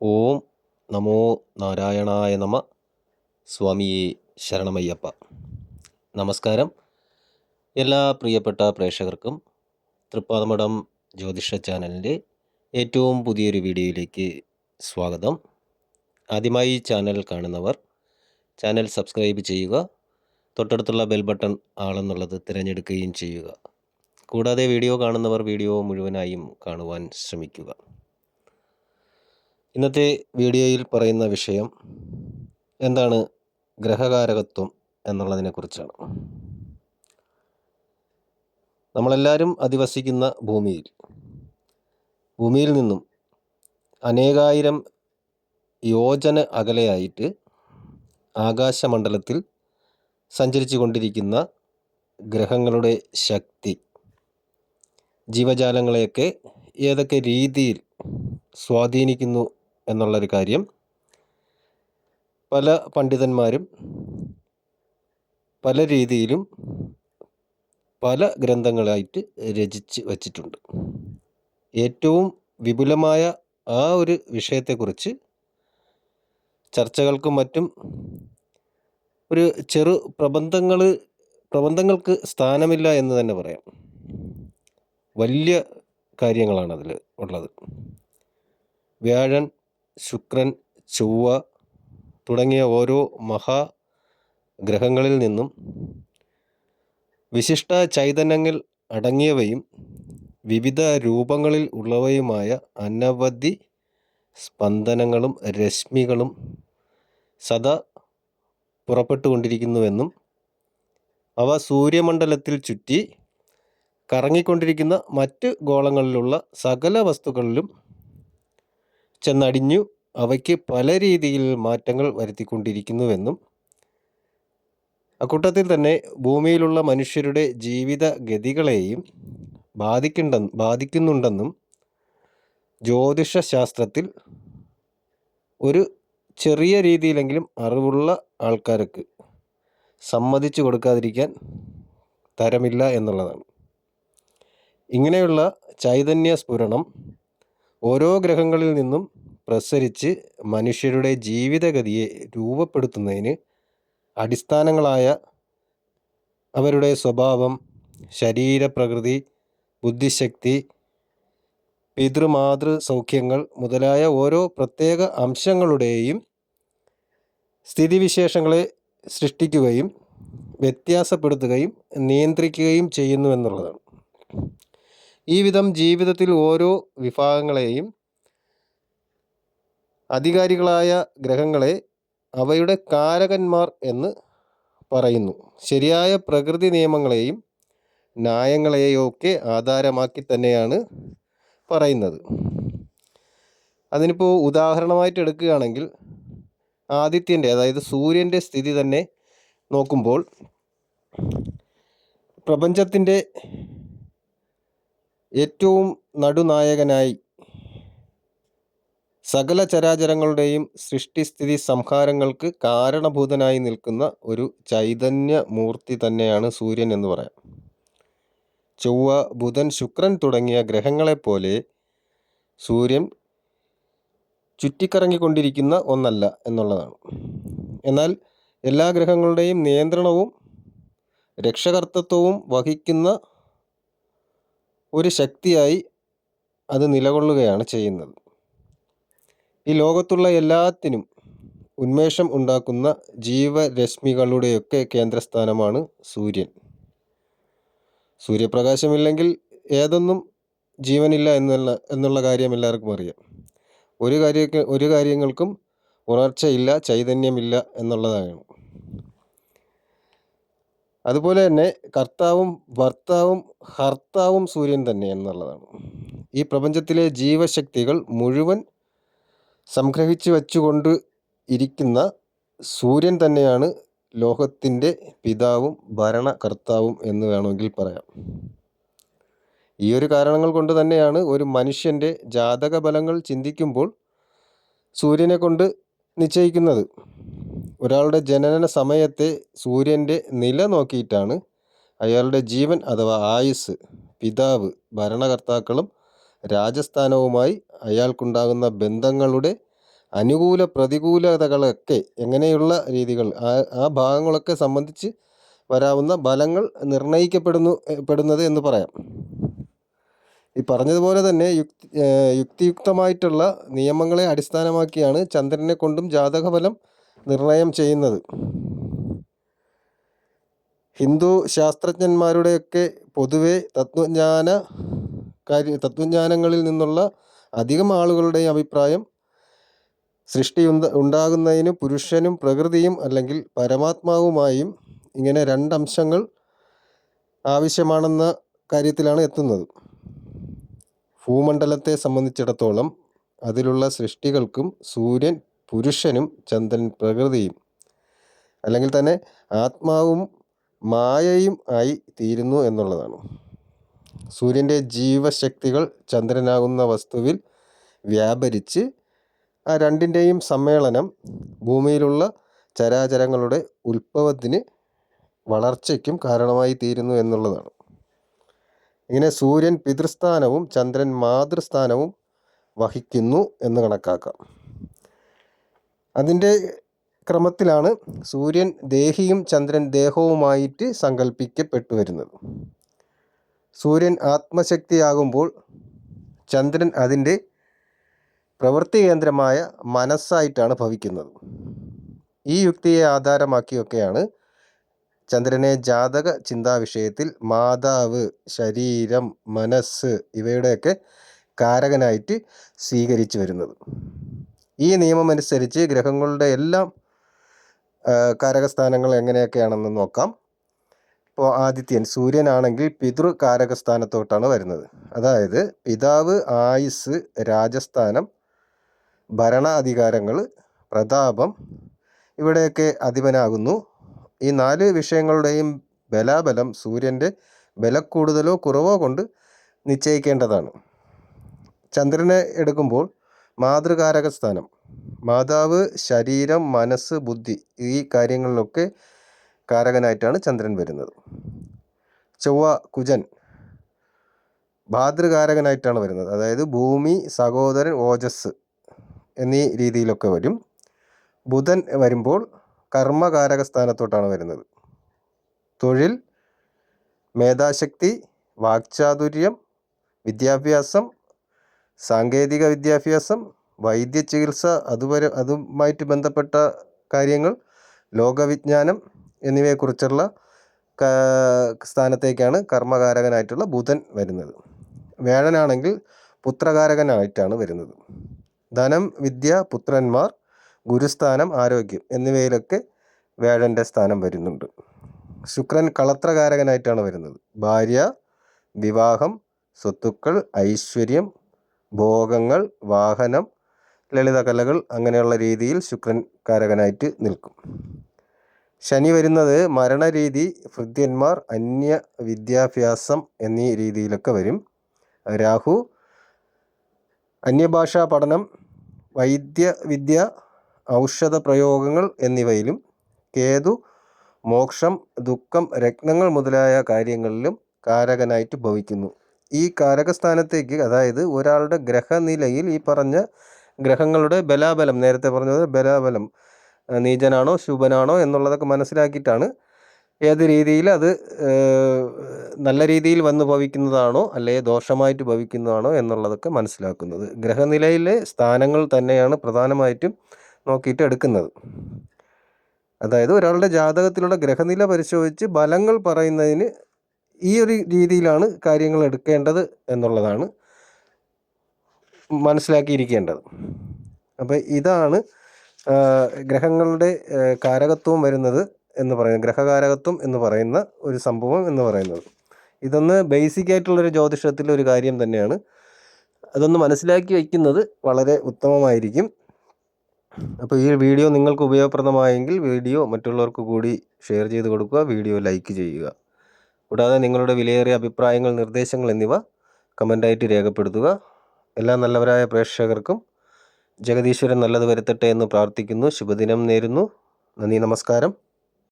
ഓം നമോ നാരായണായ നമ. സ്വാമിയെ ശരണമയ്യപ്പ. നമസ്കാരം. എല്ലാ പ്രിയപ്പെട്ട പ്രേക്ഷകർക്കും തൃപ്പാതമഠം ജ്യോതിഷ ചാനലിന്റെ ഏറ്റവും പുതിയൊരു വീഡിയോയിലേക്ക് സ്വാഗതം. ആദ്യമായി ചാനൽ കാണുന്നവർ ചാനൽ സബ്സ്ക്രൈബ് ചെയ്യുക തൊട്ടടുത്തുള്ള ബെൽ ബട്ടൺ ആളെന്നുള്ളത് തിരഞ്ഞെടുക്കുകയും ചെയ്യുക. കൂടാതെ വീഡിയോ കാണുന്നവർ വീഡിയോ മുഴുവനായും കാണുവാൻ ശ്രമിക്കുക. ഇന്നത്തെ വീഡിയോയിൽ പറയുന്ന വിഷയം എന്താണ് ഗ്രഹകാരകത്വം എന്നുള്ളതിനെക്കുറിച്ചാണ് നമ്മളെല്ലാവരും അധിവസിക്കുന്ന ഭൂമിയിൽ ഭൂമിയിൽ നിന്നും അനേകായിരം യോജന അകലെയായിട്ട് ആകാശമണ്ഡലത്തിൽ സഞ്ചരിച്ചു കൊണ്ടിരിക്കുന്ന ഗ്രഹങ്ങളുടെ ശക്തി ജീവജാലങ്ങളെയൊക്കെ ഏതൊക്കെ രീതിയിൽ സ്വാധീനിക്കുന്നു എന്നുള്ളൊരു കാര്യം. പല പണ്ഡിതന്മാരും പല രീതിയിലും പല ഗ്രന്ഥങ്ങളായിട്ട് രചിച്ച് വച്ചിട്ടുണ്ട്. ഏറ്റവും വിപുലമായ ആ ഒരു വിഷയത്തെക്കുറിച്ച് ചർച്ചകൾക്കും മറ്റും ഒരു ചെറു പ്രബന്ധങ്ങൾ പ്രബന്ധങ്ങൾക്ക് സ്ഥാനമില്ല എന്ന് തന്നെ പറയാം. വലിയ കാര്യങ്ങളാണ് അതിൽ ഉള്ളത്. വ്യാഴൻ ശുക്രൻ ചൊവ്വ തുടങ്ങിയ ഓരോ മഹാ ഗ്രഹങ്ങളിൽ നിന്നും വിശിഷ്ട ചൈതന്യങ്ങൾ അടങ്ങിയവയും വിവിധ രൂപങ്ങളിൽ ഉള്ളവയുമായ അനവധി സ്പന്ദനങ്ങളും രശ്മികളും സദാ പുറപ്പെട്ടുകൊണ്ടിരിക്കുന്നുവെന്നും അവ സൂര്യമണ്ഡലത്തിൽ ചുറ്റി കറങ്ങിക്കൊണ്ടിരിക്കുന്ന മറ്റ് ഗോളങ്ങളിലുള്ള സകല വസ്തുക്കളിലും ചെന്നടിഞ്ഞു അവയ്ക്ക് പല രീതിയിൽ മാറ്റങ്ങൾ വരുത്തിക്കൊണ്ടിരിക്കുന്നുവെന്നും അക്കൂട്ടത്തിൽ തന്നെ ഭൂമിയിലുള്ള മനുഷ്യരുടെ ജീവിത ഗതികളെയും ബാധിക്കണ്ട ബാധിക്കുന്നുണ്ടെന്നും ജ്യോതിഷ ശാസ്ത്രത്തിൽ ഒരു ചെറിയ രീതിയിലെങ്കിലും അറിവുള്ള ആൾക്കാർക്ക് സമ്മതിച്ചു കൊടുക്കാതിരിക്കാൻ തരമില്ല എന്നുള്ളതാണ്. ഇങ്ങനെയുള്ള ചൈതന്യ സ്ഫുരണം ഓരോ ഗ്രഹങ്ങളിൽ നിന്നും പ്രസരിച്ച് മനുഷ്യരുടെ ജീവിതഗതിയെ രൂപപ്പെടുത്തുന്നതിന് അടിസ്ഥാനങ്ങളായ അവരുടെ സ്വഭാവം ശരീരപ്രകൃതി ബുദ്ധിശക്തി പിതൃമാതൃ സൗഖ്യങ്ങൾ മുതലായ ഓരോ പ്രത്യേക അംശങ്ങളുടെയും സ്ഥിതിവിശേഷങ്ങളെ സൃഷ്ടിക്കുകയും വ്യത്യാസപ്പെടുത്തുകയും നിയന്ത്രിക്കുകയും ചെയ്യുന്നു എന്നുള്ളതാണ്. ഈ വിധം ജീവിതത്തിൽ ഓരോ വിഭാഗങ്ങളെയും അധികാരികളായ ഗ്രഹങ്ങളെ അവയുടെ കാരകന്മാർ എന്ന് പറയുന്നു. ശരിയായ പ്രകൃതി നിയമങ്ങളെയും ന്യായങ്ങളെയൊക്കെ ആധാരമാക്കി തന്നെയാണ് പറയുന്നത്. അതിനിപ്പോൾ ഉദാഹരണമായിട്ട് എടുക്കുകയാണെങ്കിൽ ആദിത്യന്റെ അതായത് സൂര്യന്റെ സ്ഥിതി തന്നെ നോക്കുമ്പോൾ പ്രപഞ്ചത്തിന്റെ ഏറ്റവും നടുനായകനായി സകല ചരാചരങ്ങളുടെയും സൃഷ്ടിസ്ഥിതി സംഹാരങ്ങൾക്ക് കാരണഭൂതനായി നിൽക്കുന്ന ഒരു ചൈതന്യ മൂർത്തി തന്നെയാണ് സൂര്യൻ എന്ന് പറയാം. ചൊവ്വ ബുധൻ ശുക്രൻ തുടങ്ങിയ ഗ്രഹങ്ങളെപ്പോലെ സൂര്യൻ ചുറ്റിക്കറങ്ങിക്കൊണ്ടിരിക്കുന്ന ഒന്നല്ല എന്നുള്ളതാണ്. എന്നാൽ എല്ലാ ഗ്രഹങ്ങളുടെയും നിയന്ത്രണവും രക്ഷകർത്തത്വവും വഹിക്കുന്ന ഒരു ശക്തിയായി അത് നിലകൊള്ളുകയാണ് ചെയ്യുന്നത്. ഈ ലോകത്തുള്ള എല്ലാത്തിനും ഉന്മേഷം ഉണ്ടാക്കുന്ന ജീവരശ്മികളുടെയൊക്കെ കേന്ദ്രസ്ഥാനമാണ് സൂര്യൻ. സൂര്യപ്രകാശമില്ലെങ്കിൽ ഏതൊന്നും ജീവനില്ല എന്നുള്ള എന്നുള്ള കാര്യം എല്ലാവർക്കും അറിയാം. ഒരു കാര്യ ഒരു കാര്യങ്ങൾക്കും ഉണർച്ചയില്ല ചൈതന്യമില്ല എന്നുള്ളതാണ്. അതുപോലെ തന്നെ കർത്താവും ഭർത്താവും ഹർത്താവും സൂര്യൻ തന്നെ എന്നുള്ളതാണ്. ഈ പ്രപഞ്ചത്തിലെ ജീവശക്തികൾ മുഴുവൻ സംഗ്രഹിച്ചു വച്ചുകൊണ്ട് ഇരിക്കുന്ന സൂര്യൻ തന്നെയാണ് ലോകത്തിന്റെ പിതാവും ഭരണകർത്താവും എന്ന് വേണമെങ്കിൽ പറയാം. ഈ ഒരു കാരണങ്ങൾ കൊണ്ട് തന്നെയാണ് ഒരു മനുഷ്യന്റെ ജാതക ഫലങ്ങൾ ചിന്തിക്കുമ്പോൾ സൂര്യനെ കൊണ്ട് നിശ്ചയിക്കുന്നത്. ഒരാളുടെ ജനന സമയത്തെ സൂര്യന്റെ നില നോക്കിയിട്ടാണ് അയാളുടെ ജീവൻ അഥവാ ആയുസ് പിതാവ് ഭരണകർത്താക്കളും രാജസ്ഥാനവുമായി അയാൾക്കുണ്ടാകുന്ന ബന്ധങ്ങളുടെ അനുകൂല പ്രതികൂലതകളൊക്കെ എങ്ങനെയുള്ള രീതികൾ ആ ആ ഭാഗങ്ങളൊക്കെ സംബന്ധിച്ച് വരാവുന്ന ഫലങ്ങൾ നിർണയിക്കപ്പെടുന്നു പെടുന്നത് എന്ന് പറയാം. ഈ പറഞ്ഞതുപോലെ തന്നെ യുക്തി യുക്തിയുക്തമായിട്ടുള്ള നിയമങ്ങളെ അടിസ്ഥാനമാക്കിയാണ് ചന്ദ്രനെ കൊണ്ടും ജാതകഫലം നിർണയം ചെയ്യുന്നത്. ഹിന്ദു ശാസ്ത്രജ്ഞന്മാരുടെയൊക്കെ പൊതുവെ തത്വജ്ഞാന കാര്യ തത്വജ്ഞാനങ്ങളിൽ നിന്നുള്ള അധികം ആളുകളുടെയും അഭിപ്രായം സൃഷ്ടി ഉണ്ടാകുന്നതിന് പുരുഷനും പ്രകൃതിയും അല്ലെങ്കിൽ പരമാത്മാവുമായും ഇങ്ങനെ രണ്ടംശങ്ങൾ ആവശ്യമാണെന്ന കാര്യത്തിലാണ് എത്തുന്നത്. ഭൂമണ്ഡലത്തെ സംബന്ധിച്ചിടത്തോളം അതിലുള്ള സൃഷ്ടികൾക്കും സൂര്യൻ പുരുഷനും ചന്ദ്രൻ പ്രകൃതിയും അല്ലെങ്കിൽ തന്നെ ആത്മാവും മായയും ആയി തീരുന്നു എന്നുള്ളതാണ്. സൂര്യന്റെ ജീവശക്തികൾ ചന്ദ്രനാകുന്ന വസ്തുവിൽ വ്യാപരിച്ച് ആ രണ്ടിന്റെയും സമ്മേളനം ഭൂമിയിലുള്ള ചരാചരങ്ങളുടെ ഉത്ഭവത്തിന് വളർച്ചയ്ക്കും കാരണമായി തീരുന്നു എന്നുള്ളതാണ്. ഇങ്ങനെ സൂര്യൻ പിതൃസ്ഥാനവും ചന്ദ്രൻ മാതൃസ്ഥാനവും വഹിക്കുന്നു എന്ന് കണക്കാക്കാം. അതിന്റെ ക്രമത്തിലാണ് സൂര്യൻ ദേഹിയും ചന്ദ്രൻ ദേഹവുമായിട്ട് സങ്കല്പിക്കപ്പെട്ടു വരുന്നത് സൂര്യൻ ആത്മശക്തിയാകുമ്പോൾ ചന്ദ്രൻ അതിന്റെ പ്രവൃത്തി കേന്ദ്രമായ മനസ്സായിട്ടാണ് ഭവിക്കുന്നത്. ഈ യുക്തിയെ ആധാരമാക്കിയൊക്കെയാണ് ചന്ദ്രനെ ജാതക ചിന്താ വിഷയത്തിൽ മാതാവ് ശരീരം മനസ്സ് ഇവയുടെയൊക്കെ കാരകനായിട്ട് സ്വീകരിച്ചു വരുന്നത് ഈ നിയമമനുസരിച്ച് ഗ്രഹങ്ങളുടെ എല്ലാം കാരകസ്ഥാനങ്ങൾ എങ്ങനെയൊക്കെയാണെന്ന് നോക്കാം. ഇപ്പോൾ ആദിത്യൻ സൂര്യനാണെങ്കിൽ പിതൃ കാരകസ്ഥാനത്തോട്ടാണ് വരുന്നത്. അതായത് പിതാവ് ആയുസ് രാജസ്ഥാനം ഭരണാധികാരങ്ങൾ പ്രതാപം ഇവിടെയൊക്കെ അധിപനാകുന്നു. ഈ നാല് വിഷയങ്ങളുടെയും ബലാബലം സൂര്യന്റെ ബലക്കൂടുതലോ കുറവോ കൊണ്ട് നിശ്ചയിക്കേണ്ടതാണ്. ചന്ദ്രനെ എടുക്കുമ്പോൾ മാതൃകാരക സ്ഥാനം മാതാവ് ശരീരം മനസ്സ് ബുദ്ധി ഈ കാര്യങ്ങളിലൊക്കെ കാരകനായിട്ടാണ് ചന്ദ്രൻ വരുന്നത്. ചൊവ്വ കുജൻ ഭാതൃകാരകനായിട്ടാണ് വരുന്നത്. അതായത് ഭൂമി സഹോദരൻ ഓജസ് എന്നീ രീതിയിലൊക്കെ വരും. ബുധൻ വരുമ്പോൾ കർമ്മകാരക സ്ഥാനത്തോട്ടാണ് വരുന്നത്. തൊഴിൽ മേധാശക്തി വാക്ചാതുര്യം വിദ്യാഭ്യാസം സാങ്കേതിക വിദ്യാഭ്യാസം വൈദ്യ ചികിത്സ അതുവരെ അതുമായിട്ട് ബന്ധപ്പെട്ട കാര്യങ്ങൾ ലോകവിജ്ഞാനം എന്നിവയെക്കുറിച്ചുള്ള സ്ഥാനത്തേക്കാണ് കർമ്മകാരകനായിട്ടുള്ള ബുധൻ വരുന്നത്. വേഴനാണെങ്കിൽ പുത്രകാരകനായിട്ടാണ് വരുന്നത്. ധനം വിദ്യ പുത്രന്മാർ ഗുരുസ്ഥാനം ആരോഗ്യം എന്നിവയിലൊക്കെ വേഴന്റെ സ്ഥാനം വരുന്നുണ്ട്. ശുക്രൻ കളത്രകാരകനായിട്ടാണ് വരുന്നത്. ഭാര്യ വിവാഹം സ്വത്തുക്കൾ ഐശ്വര്യം ഭോഗങ്ങൾ വാഹനം ലളിതകലകൾ അങ്ങനെയുള്ള രീതിയിൽ ശുക്രൻ കാരകനായിട്ട് നിൽക്കും. ശനി വരുന്നത് മരണരീതി ഭൃത്യന്മാർ അന്യ വിദ്യാഭ്യാസം എന്നീ രീതിയിലൊക്കെ വരും. രാഹു അന്യഭാഷാ പഠനം വൈദ്യവിദ്യ ഔഷധ പ്രയോഗങ്ങൾ എന്നിവയിലും കേതു മോക്ഷം ദുഃഖം രക്തങ്ങൾ മുതലായ കാര്യങ്ങളിലും കാരകനായിട്ട് ഭവിക്കുന്നു. ഈ കാരകസ്ഥാനത്തേക്ക് അതായത് ഒരാളുടെ ഗ്രഹനിലയിൽ ഈ പറഞ്ഞ ഗ്രഹങ്ങളുടെ ബലാബലം നേരത്തെ പറഞ്ഞത് ബലാബലം നീചനാണോ ശുഭനാണോ എന്നുള്ളതൊക്കെ മനസ്സിലാക്കിയിട്ടാണ് ഏത് രീതിയിൽ അത് നല്ല രീതിയിൽ വന്ന് ഭവിക്കുന്നതാണോ അല്ലെ ദോഷമായിട്ട് ഭവിക്കുന്നതാണോ എന്നുള്ളതൊക്കെ മനസ്സിലാക്കുന്നത്. ഗ്രഹനിലയിലെ സ്ഥാനങ്ങൾ തന്നെയാണ് പ്രധാനമായിട്ടും നോക്കിയിട്ട് എടുക്കുന്നത്. അതായത് ഒരാളുടെ ജാതകത്തിലുള്ള ഗ്രഹനില പരിശോധിച്ച് ബലങ്ങൾ പറയുന്നതിന് ഈ ഒരു രീതിയിലാണ് കാര്യങ്ങൾ എടുക്കേണ്ടത് എന്നുള്ളതാണ് മനസ്സിലാക്കിയിരിക്കേണ്ടത്. അപ്പോൾ ഇതാണ് ഗ്രഹങ്ങളുടെ കാരകത്വം വരുന്നത് എന്ന് പറയുന്നത് ഗ്രഹകാരകത്വം എന്ന് പറയുന്ന ഒരു സംഭവം എന്ന് പറയുന്നത്. ഇതൊന്ന് ബേസിക് ആയിട്ടുള്ളൊരു ജ്യോതിഷത്തിലെ ഒരു കാര്യം തന്നെയാണ്. അതൊന്ന് മനസ്സിലാക്കി വയ്ക്കുന്നത് വളരെ ഉത്തമമായിരിക്കും. അപ്പോൾ ഈ വീഡിയോ നിങ്ങൾക്ക് ഉപയോഗപ്രദമായെങ്കിൽ വീഡിയോ മറ്റുള്ളവർക്ക് കൂടി ഷെയർ ചെയ്ത് കൊടുക്കുക വീഡിയോ ലൈക്ക് ചെയ്യുക. കൂടാതെ നിങ്ങളുടെ വിലയേറിയ അഭിപ്രായങ്ങൾ നിർദ്ദേശങ്ങൾ എന്നിവ കമന്റായിട്ട് രേഖപ്പെടുത്തുക. എല്ലാ നല്ലവരായ പ്രേക്ഷകർക്കും ജഗദീശ്വരൻ നല്ലത് വരുത്തട്ടെ എന്ന് പ്രാർത്ഥിക്കുന്നു. ശുഭദിനം നേരുന്നു. നന്ദി നമസ്കാരം.